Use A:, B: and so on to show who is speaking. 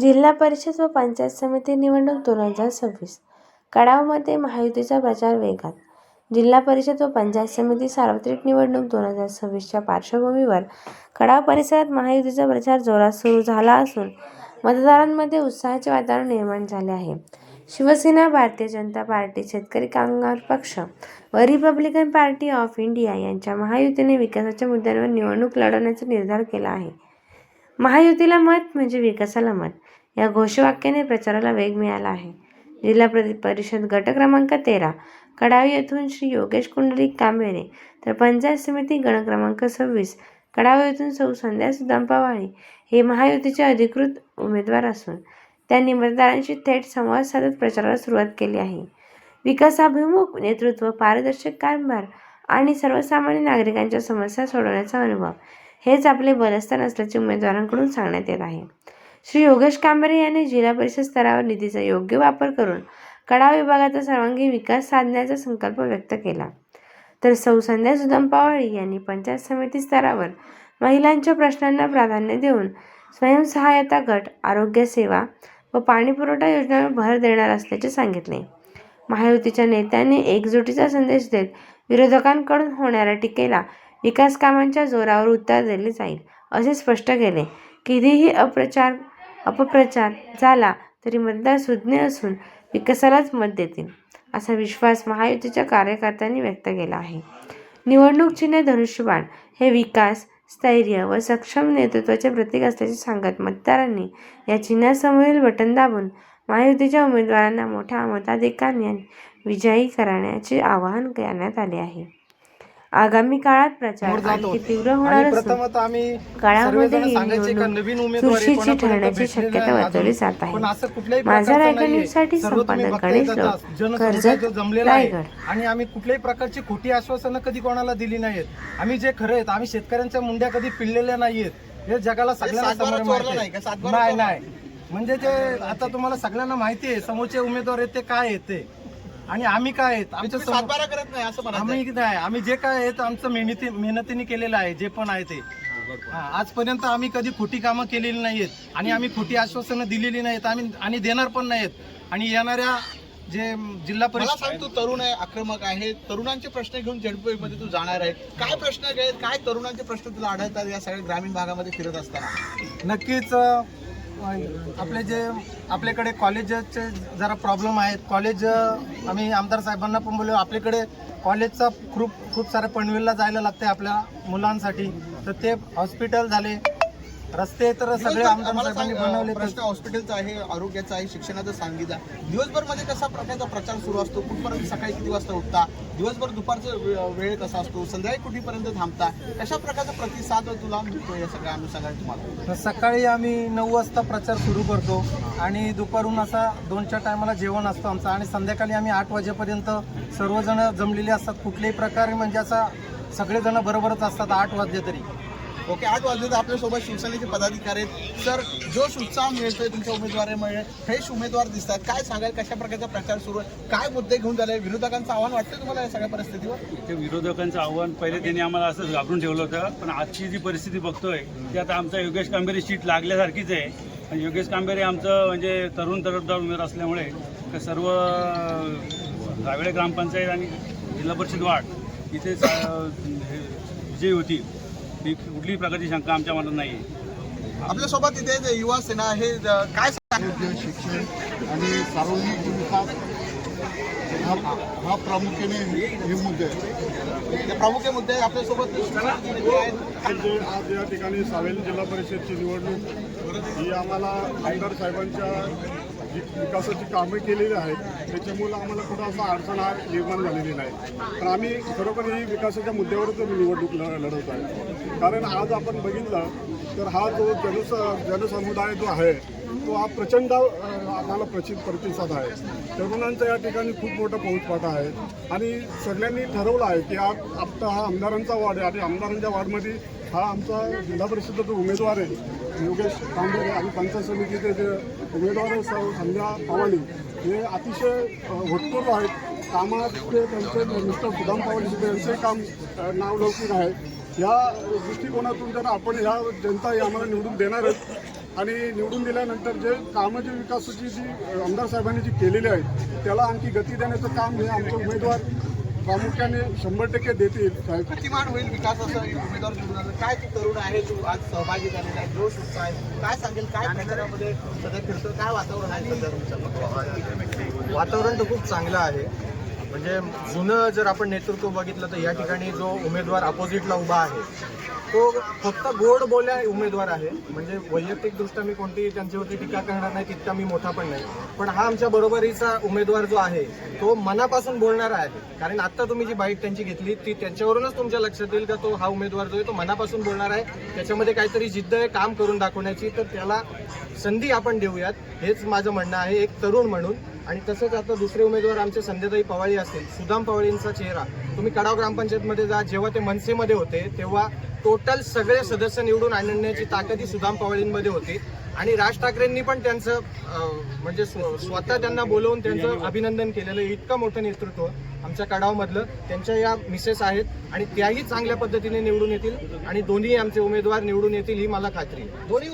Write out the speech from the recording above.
A: जिल्हा परिषद व पंचायत समिती निवडणूक दोन हजार सव्वीस. कडावमध्ये महायुतीचा प्रचार वेगात. जिल्हा परिषद व पंचायत समिती सार्वत्रिक निवडणूक दोन हजार सव्वीसच्या पार्श्वभूमीवर कडाव परिसरात महायुतीचा प्रचार जोरात सुरू झाला असून मतदारांमध्ये उत्साहाचे वातावरण निर्माण झाले आहे. शिवसेना भारतीय जनता पार्टी शेतकरी कामगार पक्ष व रिपब्लिकन पार्टी ऑफ इंडिया यांच्या महायुतीने विकासाच्या मुद्द्यांवर निवडणूक लढवण्याचा निर्धार केला आहे. महायुतीला मत म्हणजे विकासाला मत. या घोषवाक्याने प्रचाराला वेग मिळाला आहे. जिल्हा प्रति परिषद गट क्रमांक तेरा कडावी येथून श्री योगेश कुंडलिक कांबेरे तर पंचायत समिती गण क्रमांक सव्वीस कडावी येथून सौ संध्या सुदाम हे महायुतीचे अधिकृत उमेदवार असून त्यांनी मतदारांशी थेट संवाद साधत प्रचाराला सुरुवात केली आहे. विकासाभिमुख नेतृत्व पारदर्शक कारभार आणि सर्वसामान्य नागरिकांच्या समस्या सोडवण्याचा अनुभव हेच आपले बलस्थान असल्याचे उमेदवारांकडून सांगण्यात येत आहे. श्री योगेश कांबरे यांनी जिल्हा परिषद स्तरावर निधीचा योग्य वापर करून कडा विभागाचा सर्वांगीण विकास साधण्याचा संकल्प व्यक्त केला. तर सौ संध्या सुदाम पावळी यांनी पंचायत समिती स्तरावर महिलांच्या प्रश्नांना प्राधान्य देऊन स्वयंसहायता गट आरोग्य सेवा व पाणीपुरवठा योजनांवर भर देणार असल्याचे सांगितले. महायुतीच्या नेत्यांनी एकजुटीचा संदेश देत विरोधकांकडून होणाऱ्या टीकेला विकास कामांच्या जोरावर उत्तर दिले जाईल असे स्पष्ट केले. कितीही अप्रचार अपप्रचार झाला तरी मतदार सुज्ञ असून विकासालाच मत देतील असा विश्वास महायुतीच्या कार्यकर्त्यांनी व्यक्त केला आहे. निवडणूक चिन्ह धनुष्यबाण हे विकास स्थैर्य व सक्षम नेतृत्वाचे प्रतीक असल्याचे सांगत मतदारांनी या चिन्हासमोरील बटन दाबून महायुतीच्या उमेदवारांना मोठ्या मताधिकाऱ्यांनी विजयी करण्याचे आवाहन करण्यात आले आहे. आगामी काळात प्रचार आणखी. तीव्र होणार असून काळामध्ये ही निवडणूक चुरशीची ठरण्याची शक्यता वर्तवली. जात आहे.
B: पण असं कुठल्याही
A: माझा
B: प्रकारचं
A: रायगड
B: सर्व तुम्ही
A: संपादक गणेश कर्जत, रायगड.
B: आणि आम्ही कुठल्याही प्रकारची खोटी आश्वासनं कधी कोणाला दिली नाहीत आम्ही जे खरं आहेत आम्ही शेतकऱ्यांच्या मुंड्या कधी पिळलेल्या नाहीयेत हे जगाला सगळ्यांना
C: नाही
B: नाही
C: चोरला
B: नाही म्हणजे ते आता तुम्हाला सगळ्यांना माहिती आहे समोरचे उमेदवार आहेत ते काय आहेत ते आणि आम्ही काय आहेत? आमच्या
C: तुम्ही
B: समोर
C: सातबारा करत नाही असं म्हणा
B: आम्ही नाही आम्ही जे काय आहे ते आमचं मेहनती मेहनतीने केलेलं आहे जे पण आहे ते. हा, आजपर्यंत आम्ही कधी खोटी कामं केलेली नाहीत आणि आम्ही खोटी आश्वासनं दिलेली नाहीत आम्ही आणि देणार पण नाहीत आणि येणाऱ्या जे जिल्हा
C: मला
B: परिषद
C: सांग तू तरुण आहे आक्रमक आहे. तरुणांचे प्रश्न घेऊन झेडपी मध्ये तू जाणार आहे. काय प्रश्न आहेत? काय तरुणांचे प्रश्न तुला आढळतात या सगळ्या ग्रामीण भागामध्ये फिरत असताना?
B: नक्कीच अ, आपले जे आपल्याकडे कॉलेजचे जरा प्रॉब्लेम आहेत. कॉलेज आम्ही आमदार साहेबांना पण बोललो आपल्याकडे कॉलेजचा खूप खूप साऱ्या पनवेलला जायला लागते आपल्या मुलांसाठी. तर ते हॉस्पिटल झाले रस्ते तर सगळे आमदार साहेबांनी बनवले
C: प्रश्न हॉस्पिटलचा आहे आरोग्याचा आहे शिक्षणाचं सांगितलं. दिवसभरमध्ये कसा प्रकारचा प्रचार सुरू असतो? कुठपर्यंत सकाळी किती वाजता उठता? दिवसभर दुपारचा वेळ कसा असतो? संध्याकाळी कुठेपर्यंत थांबता? कशा प्रकारचा प्रतिसाद तुला मिळतो या सगळ्या अनुषंगाने तुम्हाला?
B: सकाळी आम्ही नऊ वाजता प्रचार सुरू करतो आणि दुपारून असा दोनच्या टायमाला जेवण असतं आमचं आणि संध्याकाळी आम्ही आठ वाजेपर्यंत सर्वजण जमलेले असतात. कुठल्याही प्रकारे म्हणजे असा सगळेजण बरोबरच असतात आठ वाजले तरी.
C: ओके आठ वाजले तर आपल्यासोबत शिवसेनेचे पदाधिकारी आहेत. सर जोश उत्साह मिळतोय तुमच्या उमेदवारामुळे फ्रेश उमेदवार दिसतात. काय सांगाल कशा प्रकारचा प्रचार सुरू आहे? काय मुद्दे घेऊन झाले? विरोधकांचं आव्हान वाटतं तुम्हाला या सगळ्या परिस्थितीवर?
D: ते विरोधकांचं आव्हान पहिले त्यांनी आम्हाला असंच घाबरून ठेवलं होतं पण आजची जी परिस्थिती बघतोय ती आता आमचा योगेश कांबेरी सीट लागल्यासारखीच आहे. आणि योगेश कांबेरी आमचं म्हणजे तरुण तरफदार उमेदवार असल्यामुळे सर्व रावेळे ग्रामपंचायत आणि जिल्हा परिषद वाट इथे हे विजयी होती ही कुठलीही प्रकारची शंका आमच्या मनात नाही आहे
C: आपल्यासोबत इथे जे युवा सेना आहे ज- काय सांग-
E: आरोग्य शिक्षण आणि सार्वजनिक विकास हा हा प्रामुख्याने हे मुद्दे आहेत.
C: जे प्रमुख मुद्दे आहेत, आपल्यासोबत. आहेत
F: जे आज या ठिकाणी सावेल जिल्हा परिषदची निवडणूक. ही आम्हाला आमदार साहेबांच्या जी विकासाची कामे केलेली आहेत. त्याच्यामुळं आम्हाला कुठं असा अडचण हा निर्माण झालेली नाही. तर आम्ही खरोखर ही विकासाच्या मुद्द्यावरच निवडणूक ल लढवत आहे. कारण आज आपण बघितलं तर हा जो जनस जनसमुदाय जो आहे तो हा प्रचंड आम्हाला प्रचि प्रतिसाद आहे. तरुणांचा या ठिकाणी खूप मोठा पौचपाटा आहे. आणि सगळ्यांनी ठरवलं आहे की आज आता हा आमदारांचा वाढ आहे. आणि आमदारांच्या वार्डमध्ये हा आमचा जिल्हा परिषदेचा जो उमेदवार आहे योगेश कांबेरे आणि पंचायत समितीचे जे उमेदवार आहे संध्या पवानी हे अतिशय अ, होतकरू आहेत. कामाचे त्यांचे मिस्टर सुदाम पवानी यांचे काम नावलौकिक आहे. या दृष्टिकोनातून जर आपण ह्या जनता ही आम्हाला निवडून देणारच आणि निवडून दिल्यानंतर जे कामं जी विकासाची जी आमदार साहेबांनी जी केलेली आहेत त्याला आणखी गती देण्याचं काम हे आमचे उमेदवार प्रामुख्याने शंभर टक्के देतील. साहेब
C: गतिमान होईल विकास असं उमेदवार निवडून आला. काय तू तरुण आहे तू आज सहभागी झालेला आहे जोश उत्साह आहे काय सांगेल काय प्रचारामध्ये सध्या फिरतो काय वातावरण आहे सध्या तुमच्या
B: वातावरण तर खूप चांगलं आहे. म्हणजे जुनं जर आपण नेतृत्व बघितलं तर या ठिकाणी जो उमेदवार अपोजिटला उभा आहे तो फक्त गोड बोल्या उमेदवार आहे. म्हणजे वैयक्तिकदृष्ट्या मी कोणतीही त्यांच्यावरती टीका करणार नाही तितका मी मोठा पण नाही. पण हा आमच्या बरोबरीचा उमेदवार जो आहे तो मनापासून बोलणारा आहे. कारण आता तुम्ही जी बाईट त्यांची घेतली ती त्यांच्यावरूनच तुमच्या लक्षात येईल का तो हा उमेदवार जो आहे तो मनापासून बोलणार आहे. त्याच्यामध्ये काहीतरी जिद्द आहे काम करून दाखवण्याची. तर त्याला संधी आपण देऊयात. हेच माझं म्हणणं आहे. एक तरुण म्हणून आणि तसंच आता दुसरे उमेदवार आमचे संध्याताई पवाळी असतील सुदाम पवाळींचा चेहरा. तुम्ही कडाव ग्रामपंचायतमध्ये जा जेव्हा ते मनसेमध्ये होते तेव्हा टोटल सगळे सदस्य निवडून आणण्याची ताकद ही सुदाम पवाळींमध्ये होती. आणि राज ठाकरेंनी पण त्यांचं म्हणजे स्व- स्वतः त्यांना बोलवून त्यांचं अभिनंदन केलेलं इतकं मोठं नेतृत्व आमच्या कडावमधलं. त्यांच्या या मिसेस आहेत आणि त्याही चांगल्या पद्धतीने निवडून येतील आणि दोन्ही आमचे उमेदवार निवडून येतील ही मला खात्री आहे.
C: दोन्ही